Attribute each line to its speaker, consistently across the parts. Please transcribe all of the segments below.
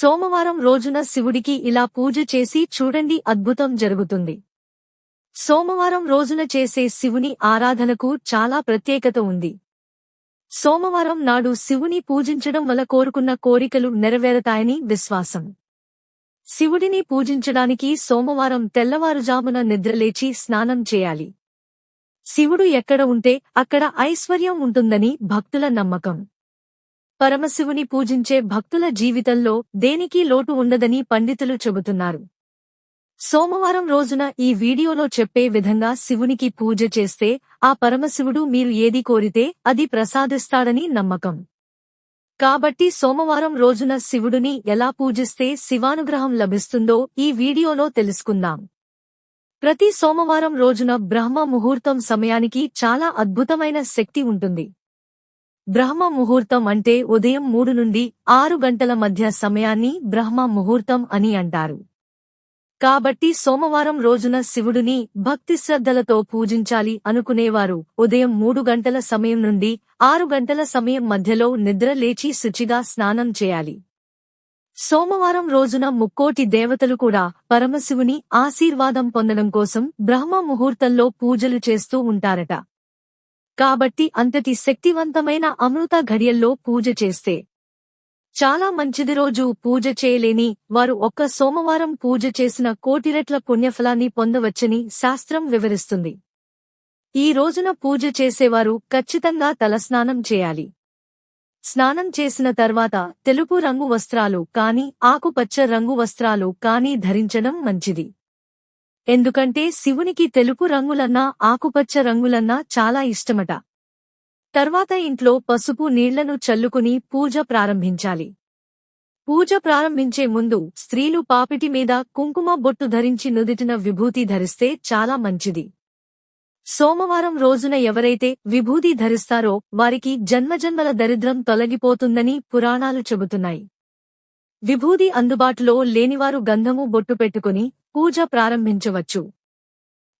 Speaker 1: సోమవారం రోజున శివుడికి ఇలా పూజ చేసి చూడండి అద్భుతం జరుగుతుంది. సోమవారం రోజున చేసే శివుని ఆరాధనకు చాలా ప్రత్యేకత ఉంది. సోమవారం నాడు శివుని పూజించడం వల్ల కోరుకున్న కోరికలు నెరవేరతాయని విశ్వాసం. శివుడిని పూజించడానికి సోమవారం తెల్లవారుజామున నిద్రలేచి స్నానం చేయాలి. శివుడు ఎక్కడ ఉంటే అక్కడ ఐశ్వర్యం ఉంటుందని భక్తుల నమ్మకం. పరమశివుని పూజించే భక్తుల జీవితంలో దేనికి లోటు ఉండదని పండితులు చెబుతున్నారు. సోమవారం రోజున ఈ వీడియోలో చెప్పే విధంగా శివునికి పూజ చేస్తే ఆ పరమశివుడు మీరు ఏది కోరితే అది ప్రసాదిస్తాడని నమ్మకం. కాబట్టి సోమవారం రోజున శివుడిని ఎలా పూజిస్తే శివానుగ్రహం లభిస్తుందో ఈ వీడియోలో తెలుసుకుందాం. ప్రతి సోమవారం రోజున బ్రహ్మ ముహూర్తం సమయానికి చాలా అద్భుతమైన శక్తి ఉంటుంది. బ్రహ్మ ముహూర్తం అంటే ఉదయం మూడు నుండి ఆరు గంటల మధ్య సమయాన్ని బ్రహ్మ ముహూర్తం అని అంటారు. కాబట్టి సోమవారం రోజున శివుడిని భక్తి శ్రద్ధలతో పూజించాలి అనుకునేవారు. ఉదయం మూడు గంటల సమయం నుండి ఆరు గంటల సమయం మధ్యలో నిద్ర లేచి శుచిగా స్నానం చేయాలి. సోమవారం రోజున ముక్కోటి దేవతలు కూడా పరమశివుని ఆశీర్వాదం పొందడం కోసం బ్రహ్మ ముహూర్తంలో పూజలు చేస్తూ ఉంటారట. కాబట్టి అంతటి శక్తివంతమైన అమృత ఘడియల్లో పూజ చేస్తే చాలా మంచిది. రోజు పూజ చేయలేని వారు ఒక్క సోమవారం పూజ చేసిన కోటిరెట్ల పుణ్యఫలాన్ని పొందవచ్చని శాస్త్రం వివరిస్తుంది. ఈ రోజున పూజ చేసేవారు ఖచ్చితంగా తలస్నానం చేయాలి. స్నానం చేసిన తర్వాత తెలుపు రంగు వస్త్రాలు కాని ఆకుపచ్చ రంగు వస్త్రాలు కాని ధరించడం మంచిది. ఎందుకంటే శివునికి తెలుపు రంగులన్నా ఆకుపచ్చ రంగులన్నా చాలా ఇష్టమట. తర్వాత ఇంట్లో పసుపు నీళ్ళను చల్లుకుని పూజ ప్రారంభించాలి. పూజ ప్రారంభించే ముందు స్త్రీలు పాపిటి మీద కుంకుమ బొట్టు ధరించి నుదిటిన విభూతి ధరిస్తే చాలా మంచిది. సోమవారం రోజున ఎవరైతే విభూతి ధరిస్తారో వారికి జన్మజన్మల దరిద్రం తొలగిపోతుందని పురాణాలు చెబుతున్నాయి. విభూది అందుబాటులో లేనివారు గంధము బొట్టు పెట్టుకుని పూజ ప్రారంభించవచ్చు.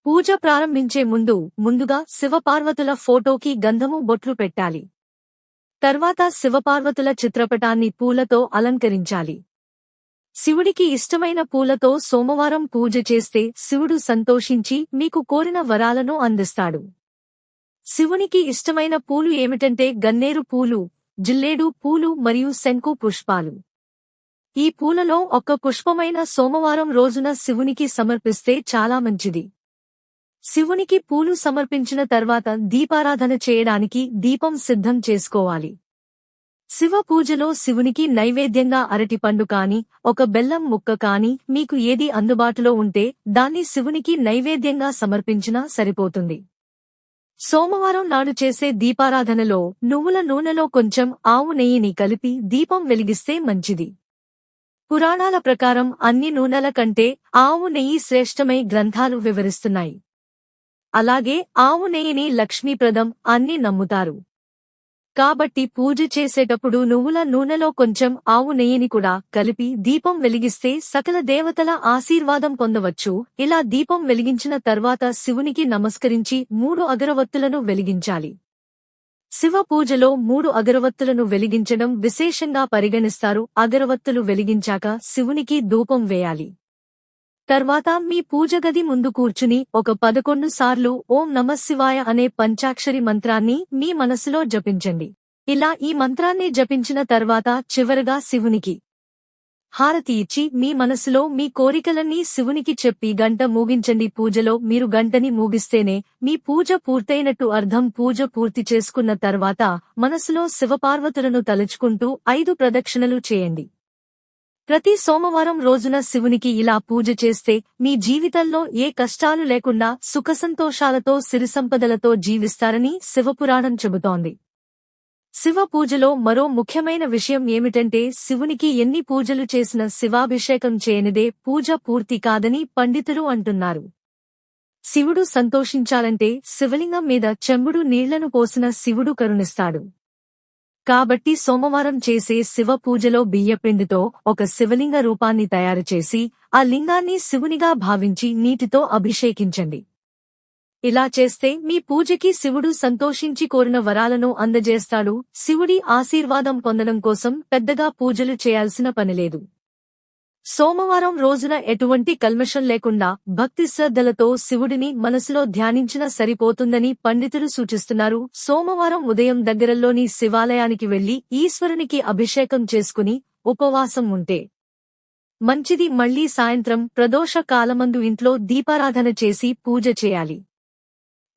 Speaker 1: పూజ ప్రారంభించే ముందు ముందుగా శివపార్వతుల ఫోటోకి గంధము బొట్లు పెట్టాలి. తర్వాత శివపార్వతుల చిత్రపటాన్ని పూలతో అలంకరించాలి. శివుడికి ఇష్టమైన పూలతో సోమవారం పూజ చేస్తే శివుడు సంతోషించి మీకు కోరిన వరాలను అందిస్తాడు. శివునికి ఇష్టమైన పూలు ఏమిటంటే గన్నేరు పూలు జిల్లేడు పూలు మరియు శంకు పుష్పాలు. ఈ పూలలో ఒక్క పుష్పమైన సోమవారం రోజున శివునికి సమర్పిస్తే చాలా మంచిది. శివునికి పూలు సమర్పించిన తర్వాత దీపారాధన చేయడానికి దీపం సిద్ధం చేసుకోవాలి. శివ పూజలో శివునికి నైవేద్యంగా అరటిపండు కాని ఒక బెల్లం ముక్క కాని మీకు ఏది అందుబాటులో ఉంటే దాన్ని శివునికి నైవేద్యంగా సమర్పించినా సరిపోతుంది. సోమవారం నాడు చేసే దీపారాధనలో నువ్వుల నూనెలో కొంచెం ఆవు నెయ్యిని కలిపి దీపం వెలిగిస్తే మంచిది. పురాణాల ప్రకారం అన్ని నూనెల కంటే ఆవు నెయ్యి శ్రేష్టమై గ్రంథాలు వివరిస్తున్నాయి. అలాగే ఆవు నెయ్యిని లక్ష్మీప్రదం అన్ని నమ్ముతారు. కాబట్టి పూజ చేసేటప్పుడు నువ్వుల నూనెలో కొంచెం ఆవు నెయ్యిని కూడా కలిపి దీపం వెలిగిస్తే సకల దేవతల ఆశీర్వాదం పొందవచ్చు. ఇలా దీపం వెలిగించిన తర్వాత శివునికి నమస్కరించి మూడు అగరవత్తులను వెలిగించాలి. శివ పూజలో మూడు అగరవత్తులను వెలిగించడం విశేషంగా పరిగణిస్తారు. అగరవత్తులు వెలిగించాక శివునికి ధూపం వేయాలి. తర్వాత మీ పూజగది ముందు కూర్చుని ఒక పదకొండు సార్లు ఓం నమశివాయ అనే పంచాక్షరి మంత్రాన్ని మీ మనసులో జపించండి. ఇలా ఈ మంత్రాన్ని జపించిన తర్వాత చివరగా శివునికి హారతి ఇచ్చి మీ మనసులో మీ కోరికలన్నీ శివునికి చెప్పి గంట మూగించండి. పూజలో మీరు గంటని మూగిస్తేనే మీ పూజ పూర్తయినట్టు అర్థం. పూజ పూర్తి చేసుకున్న తర్వాత మనసులో శివపార్వతులను తలుచుకుంటూ ఐదు ప్రదక్షిణలు చేయండి. ప్రతి సోమవారం రోజున శివునికి ఇలా పూజ చేస్తే మీ జీవితంలో ఏ కష్టాలు లేకుండా సుఖసంతోషాలతో సిరిసంపదలతో జీవిస్తారని శివపురాణం చెబుతోంది. శివ పూజలో మరో ముఖ్యమైన విషయం ఏమిటంటే శివునికి ఎన్ని పూజలు చేసిన శివాభిషేకం చేయనిదే పూజ పూర్తి కాదని పండితులు అంటున్నారు. శివుడు సంతోషించాలంటే శివలింగం మీద చెంబుడు నీళ్ళను పోసిన శివుడు కరుణిస్తాడు. కాబట్టి సోమవారం చేసే శివ పూజలో బియ్యపిండితో ఒక శివలింగ రూపాన్ని తయారు చేసి ఆ లింగాన్ని శివునిగా భావించి నీటితో అభిషేకించండి. ఇలా చేస్తే మీ పూజకి శివుడు సంతోషించి కోరిన వరాలను అందజేస్తాడు. శివుడి ఆశీర్వాదం పొందడం కోసం పెద్దగా పూజలు చేయాల్సిన పనిలేదు సోమవారం రోజున ఎటువంటి కల్మషం లేకుండా భక్తి శ్రద్ధలతో శివుడిని మనసులో ధ్యానించిన సరిపోతుందని పండితులు సూచిస్తున్నారు. సోమవారం ఉదయం దగ్గరలోని శివాలయానికి వెళ్ళి ఈశ్వరునికి అభిషేకం చేసుకుని ఉపవాసం ఉంటే మంచిది. మళ్ళీ సాయంత్రం ప్రదోష కాలమందు ఇంట్లో దీపారాధన చేసి పూజ చేయాలి.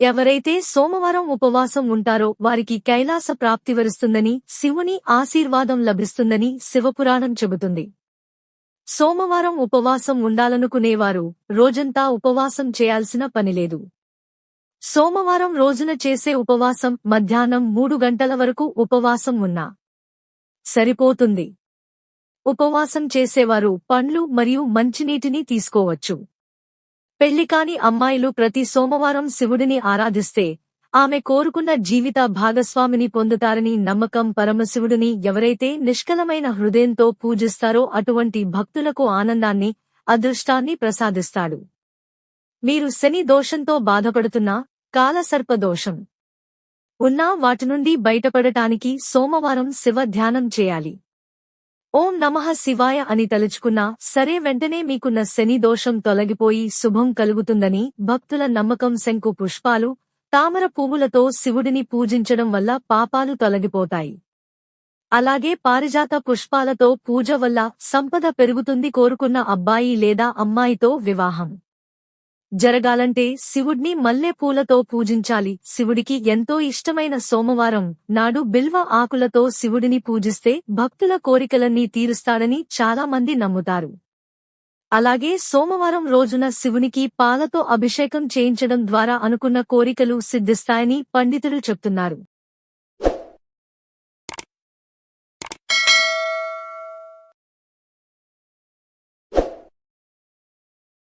Speaker 1: ఎవరైతే సోమవారం ఉపవాసం ఉంటారో వారికి కైలాస ప్రాప్తి వరుస్తుందని శివుని ఆశీర్వాదం లభిస్తుందని శివపురాణం చెబుతుంది. సోమవారం ఉపవాసం ఉండాలనుకునేవారు రోజంతా ఉపవాసం చేయాల్సిన పనిలేదు సోమవారం రోజున చేసే ఉపవాసం మధ్యాహ్నం మూడు గంటల వరకు ఉపవాసం ఉన్నా సరిపోతుంది. ఉపవాసం చేసేవారు పండ్లు మరియు మంచినీటిని తీసుకోవచ్చు. పెళ్ళికాని అమ్మాయిలు ప్రతి సోమవారం శివుడిని ఆరాధిస్తే ఆమె కోరుకున్న జీవిత భాగస్వామిని పొందుతారని నమ్మకం పరమశివుడిని ఎవరైతే నిష్కలమైన హృదయంతో పూజిస్తారో అటువంటి భక్తులకు ఆనందాన్ని అదృష్టాన్ని ప్రసాదిస్తాడు. మీరు శని దోషంతో బాధపడుతున్నా కాలసర్ప దోషం ఉన్నా వాటి నుండి బయటపడటానికి సోమవారం శివ ధ్యానం చేయాలి. ఓం నమః శివాయ అని తలుచుకున్నా సరే వెంటనే మీకున్న శని దోషం తొలగిపోయి శుభం కలుగుతుందని భక్తుల నమ్మకం శంకు పుష్పాలు తామర పువ్వులతో శివుడిని పూజించడం వల్ల పాపాలు తొలగిపోతాయి. అలాగే పారిజాత పుష్పాలతో పూజ వల్ల సంపద పెరుగుతుంది కోరుకున్న అబ్బాయి లేదా అమ్మాయితో వివాహం. జరగాలంటే శివుడ్ని మల్లెపూలతో పూజించాలి. శివుడికి ఎంతో ఇష్టమైన సోమవారం నాడు బిల్వ ఆకులతో శివుడిని పూజిస్తే భక్తుల కోరికలన్నీ తీరుస్తాడని చాలా మంది నమ్ముతారు. అలాగే సోమవారం రోజున శివునికి పాలతో అభిషేకం చేయించడం ద్వారా అనుకున్న కోరికలు సిద్ధిస్తాయని పండితులు చెప్తున్నారు.